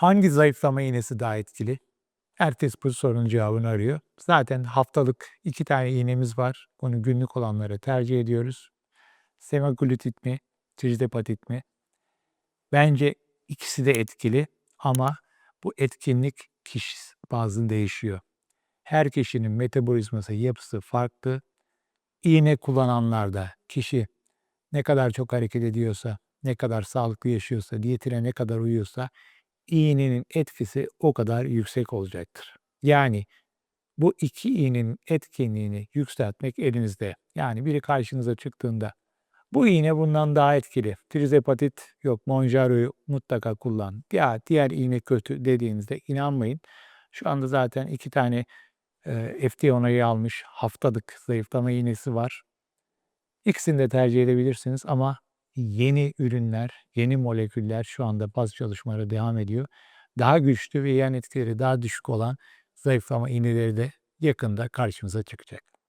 Hangi zayıflama iğnesi daha etkili? Herkes bu sorunun cevabını arıyor. Zaten haftalık iki tane iğnemiz var. Bunu günlük olanlara tercih ediyoruz. Semaglutid mi, trizepatit mi? Bence ikisi de etkili ama bu etkinlik kişi bazında değişiyor. Her kişinin metabolizması, yapısı farklı. İğne kullananlarda kişi ne kadar çok hareket ediyorsa, ne kadar sağlıklı yaşıyorsa, diyetine ne kadar uyuyorsa iğnenin etkisi o kadar yüksek olacaktır. Yani bu iki iğnenin etkinliğini yükseltmek elinizde. Yani biri karşınıza çıktığında bu iğne bundan daha etkili. Trizepatit yok Monjaro'yu mutlaka kullan. Ya diğer iğne kötü dediğinizde inanmayın. Şu anda zaten iki tane e, FDA onayı almış haftalık zayıflama iğnesi var. İkisini de tercih edebilirsiniz ama yeni ürünler, yeni moleküller şu anda bazı çalışmalara devam ediyor. Daha güçlü ve yan etkileri daha düşük olan zayıflama iğneleri de yakında karşımıza çıkacak.